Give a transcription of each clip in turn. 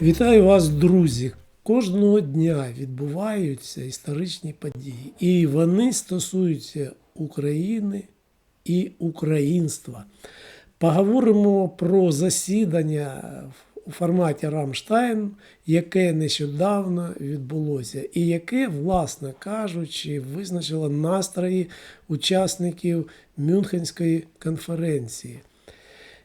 Вітаю вас, друзі! Кожного дня відбуваються історичні події, і вони стосуються України і українства. Поговоримо про засідання у форматі Рамштайн, яке нещодавно відбулося, і яке, власне кажучи, визначило настрої учасників Мюнхенської конференції.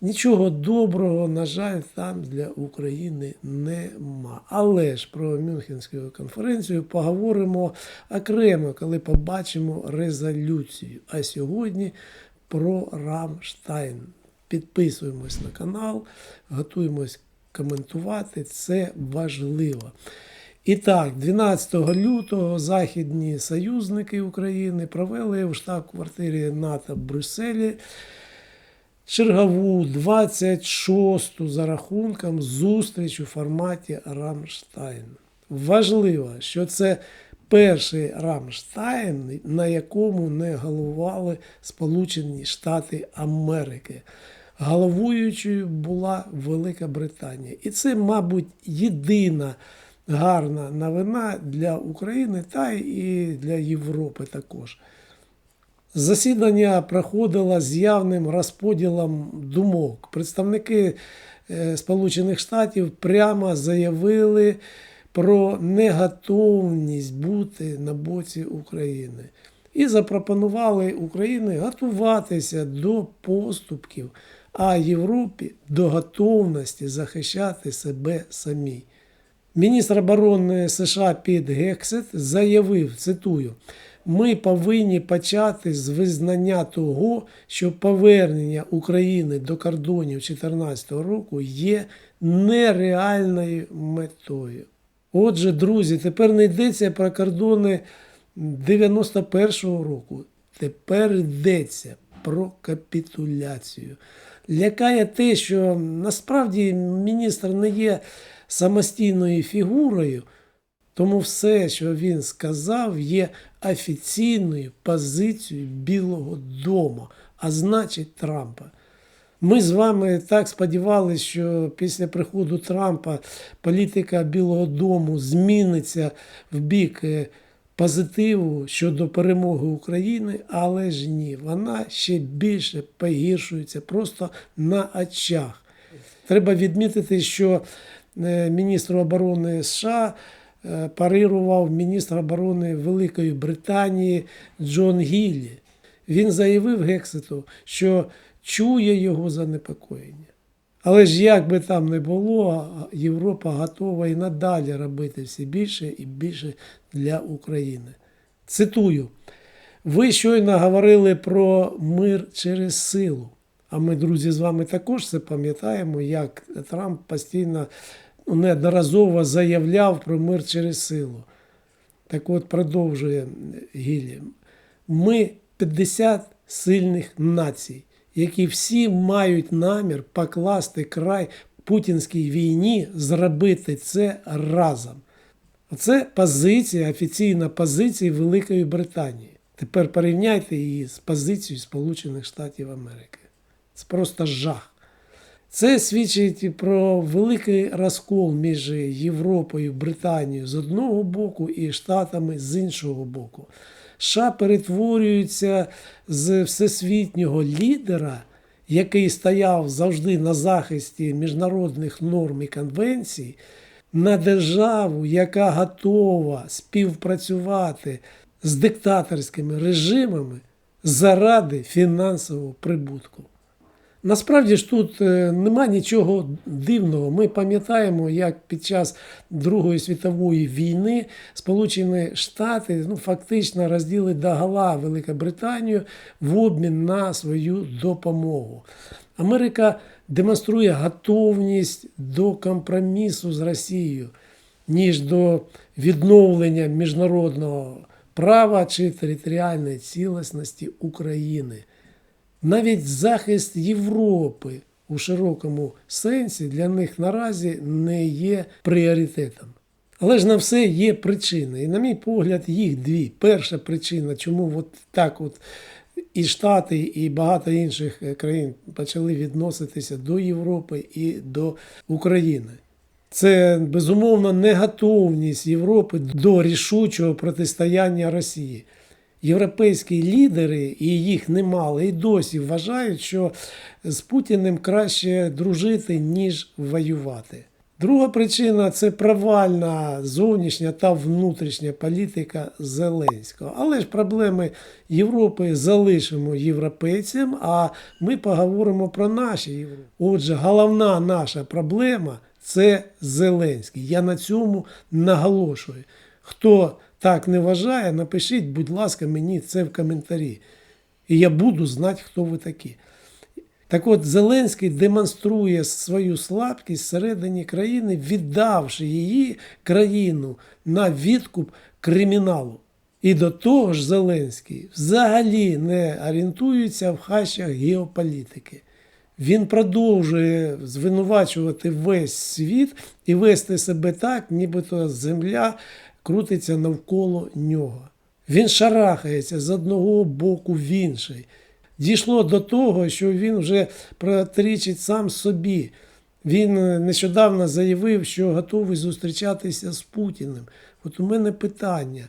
Нічого доброго, на жаль, там для України нема. Але ж про Мюнхенську конференцію поговоримо окремо, коли побачимо резолюцію. А сьогодні про Рамштайн. Підписуємось на канал, готуємось коментувати. Це важливо. І так, 12 лютого західні союзники України провели в штаб-квартирі НАТО в Брюсселі чергову 26-ту за рахунком зустріч у форматі Рамштайн. Важливо, що це перший Рамштайн, на якому не головували Сполучені Штати Америки. Головуючою була Велика Британія. І це, мабуть, єдина гарна новина для України та і для Європи також. Засідання проходило з явним розподілом думок. Представники е, Сполучених Штатів прямо заявили про неготовність бути на боці України і запропонували Україні готуватися до поступків, а Європі до готовності захищати себе самій. Міністр оборони США Піт Гексет заявив, цитую, ми повинні почати з визнання того, що повернення України до кордонів 2014 року є нереальною метою. Отже, друзі, тепер не йдеться про кордони 91-го року. Тепер йдеться про капітуляцію. Лякає те, що насправді міністр не є самостійною фігурою, тому все, що він сказав, є офіційною позицією Білого Дому, а значить Трампа. Ми з вами так сподівалися, що після приходу Трампа політика Білого Дому зміниться в бік е, позитиву щодо перемоги України, але ж ні, вона ще більше погіршується просто на очах. Треба відмітити, що е, міністр оборони США парирував міністр оборони Великої Британії Джон Гіллі. Він заявив Гекситу, що чує його занепокоєння. Але ж як би там не було, Європа готова і надалі робити все більше і більше для України. Цитую: ви щойно говорили про мир через силу. А ми, друзі, з вами також це пам'ятаємо, як Трамп постійно неодноразово заявляв про мир через силу. Так от продовжує Гіллі. Ми 50 сильних націй, які всі мають намір покласти край путінській війні, зробити це разом. Оце позиція, офіційна позиція Великої Британії. Тепер порівняйте її з позицією Сполучених Штатів Америки. Це просто жах. Це свідчить про великий розкол між Європою, Британією з одного боку і Штатами з іншого боку. США перетворюються з всесвітнього лідера, який стояв завжди на захисті міжнародних норм і конвенцій, на державу, яка готова співпрацювати з диктаторськими режимами заради фінансового прибутку. Насправді ж тут е, нема нічого дивного. Ми пам'ятаємо, як під час Другої світової війни Сполучені Штати ну, фактично розділи догола Великобританію в обмін на свою допомогу. Америка демонструє готовність до компромісу з Росією, ніж до відновлення міжнародного права чи територіальної цілісності України. Навіть захист Європи у широкому сенсі для них наразі не є пріоритетом. Але ж на все є причини. І, на мій погляд, їх дві. Перша причина, чому от так от і Штати, і багато інших країн почали відноситися до Європи і до України. Це безумовно неготовність Європи до рішучого протистояння Росії. Європейські лідери, і їх немало, і досі вважають, що з Путіним краще дружити, ніж воювати. Друга причина це провальна зовнішня та внутрішня політика Зеленського. Але ж проблеми Європи залишимо європейцям, а ми поговоримо про наші Європи. Отже, головна наша проблема це Зеленський. Я на цьому наголошую. Хто так не вважає, напишіть, будь ласка, мені це в коментарі. І я буду знати, хто ви такі. Так от Зеленський демонструє свою слабкість всередині країни, віддавши її країну на відкуп криміналу. І до того ж Зеленський взагалі не орієнтується в хащах геополітики. Він продовжує звинувачувати весь світ і вести себе так, нібито земля крутиться навколо нього. Він шарахається з одного боку в інший. Дійшло до того, що він вже протирічить сам собі. Він нещодавно заявив, що готовий зустрічатися з Путіним. От у мене питання: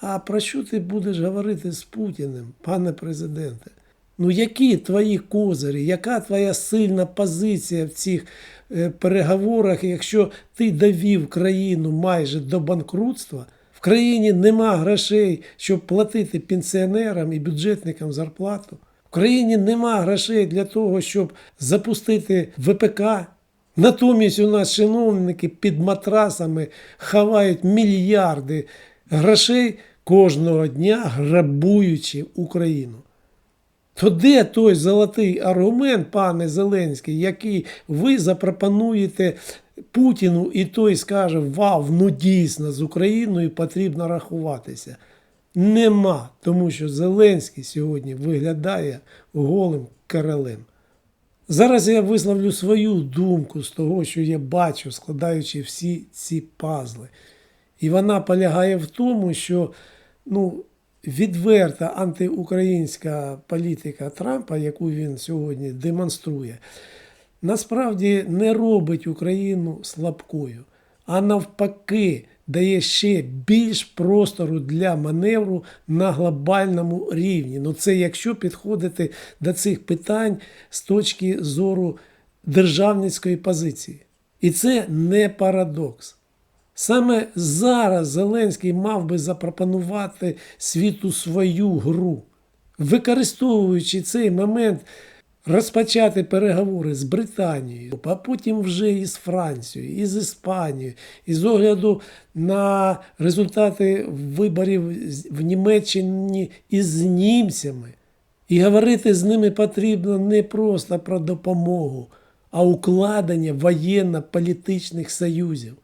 а про що ти будеш говорити з Путіним, пане президенте? Ну, які твої козирі, яка твоя сильна позиція в цих е, переговорах, якщо ти довів країну майже до банкрутства? В країні нема грошей, щоб платити пенсіонерам і бюджетникам зарплату. В країні нема грошей для того, щоб запустити ВПК. Натомість у нас чиновники під матрасами ховають мільярди грошей кожного дня, грабуючи Україну. То де той золотий аргумент, пане Зеленський, який ви запропонуєте Путіну, і той скаже: Вау, ну дійсно з Україною потрібно рахуватися? Нема, тому що Зеленський сьогодні виглядає голим королем. Зараз я висловлю свою думку з того, що я бачу, складаючи всі ці пазли. І вона полягає в тому, що ну, відверта антиукраїнська політика Трампа, яку він сьогодні демонструє, насправді не робить Україну слабкою, а навпаки, дає ще більш простору для маневру на глобальному рівні. Ну це якщо підходити до цих питань з точки зору державницької позиції. І це не парадокс. Саме зараз Зеленський мав би запропонувати світу свою гру, використовуючи цей момент, розпочати переговори з Британією, а потім вже і з Францією, і з Іспанією, і з огляду на результати виборів в Німеччині із німцями. І говорити з ними потрібно не просто про допомогу, а укладення воєнно-політичних союзів.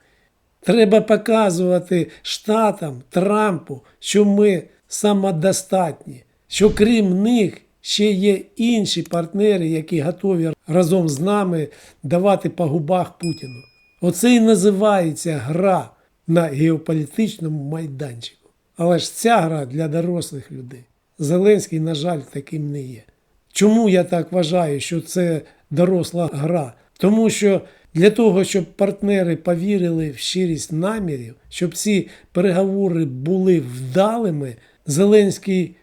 Треба показувати Штатам, Трампу, що ми самодостатні, що крім них ще є інші партнери, які готові разом з нами давати по губах Путіну. Оце і називається гра на геополітичному майданчику. Але ж ця гра для дорослих людей. Зеленський, на жаль, таким не є. Чому я так вважаю, що це доросла гра? Тому що для того, щоб партнери повірили в щирість намірів, щоб ці переговори були вдалими, Зеленський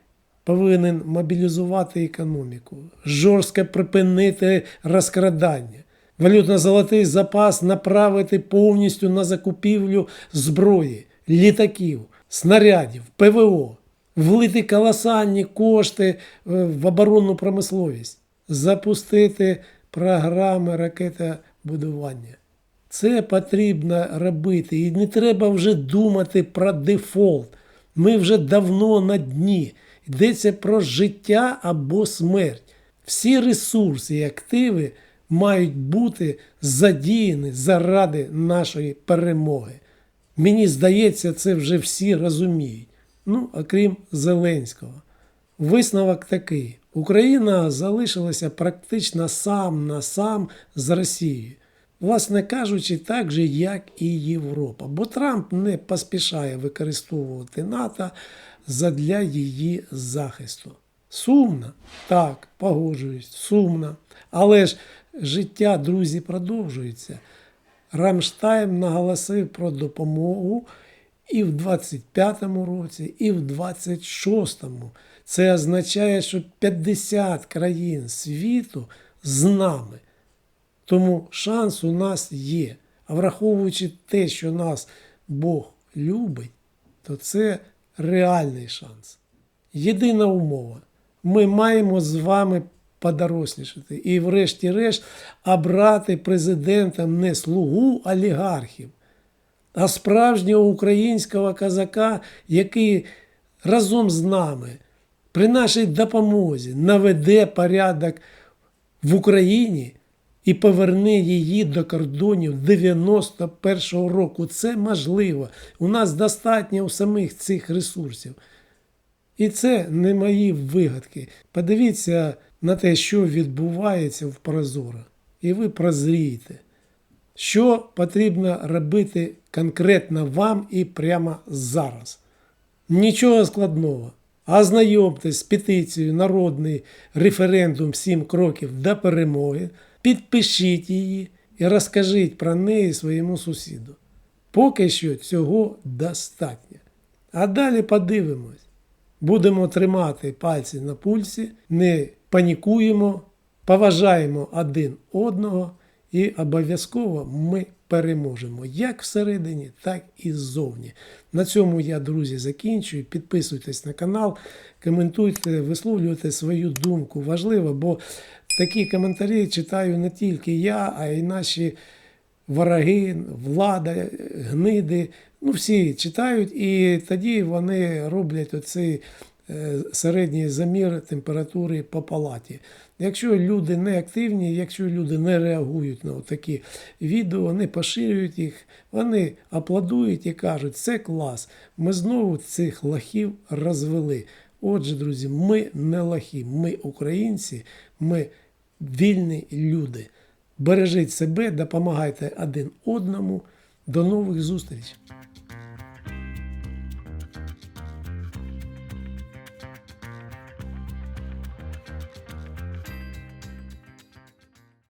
повинен мобілізувати економіку, жорстко припинити розкрадання, валютно-золотий запас направити повністю на закупівлю зброї, літаків, снарядів, ПВО, влити колосальні кошти е, в оборонну промисловість, запустити програми ракетобудування. Це потрібно робити. І не треба вже думати про дефолт. Ми вже давно на дні. Йдеться про життя або смерть. Всі ресурси і активи мають бути задіяні заради нашої перемоги. Мені здається, це вже всі розуміють. Ну, окрім Зеленського. Висновок такий: Україна залишилася практично сам на сам з Росією. Власне кажучи, так же, як і Європа. Бо Трамп не поспішає використовувати НАТО задля її захисту. Сумно? Так, погоджуюсь, сумно. Але ж життя, друзі, продовжується. Рамштайн наголосив про допомогу і в 25-му році, і в 26-му. Це означає, що 50 країн світу з нами. Тому шанс у нас є. А враховуючи те, що нас Бог любить, то це реальний шанс. Єдина умова. Ми маємо з вами подорослішати і, врешті-решт, обрати президентом не слугу олігархів, а справжнього українського козака, який разом з нами при нашій допомозі наведе порядок в Україні і поверне її до кордонів 91-го року. Це можливо. У нас достатньо у самих цих ресурсів. І це не мої вигадки. Подивіться на те, що відбувається в Прозоро, і ви прозрієте, що потрібно робити конкретно вам і прямо зараз. Нічого складного. Ознайомтесь з петицією Народний референдум 7 кроків до перемоги, підпишіть її і розкажіть про неї своєму сусіду. Поки що цього достатньо. А далі подивимось. Будемо тримати пальці на пульсі, не панікуємо, поважаємо один одного і обов'язково ми переможемо як всередині, так і ззовні. На цьому я, друзі, закінчую. Підписуйтесь на канал, коментуйте, висловлюйте свою думку. Важливо, бо такі коментарі читаю не тільки я, а й наші вороги, влада, гниди. Ну, всі читають, і тоді вони роблять оцей середній замір температури по палаті. Якщо люди не активні, якщо люди не реагують на такі відео, не поширюють їх, вони аплодують і кажуть, це клас. Ми знову цих лахів розвели. Отже, друзі, ми не лахи, ми українці, ми вільні люди. Бережіть себе, допомагайте один одному. До нових зустрічей!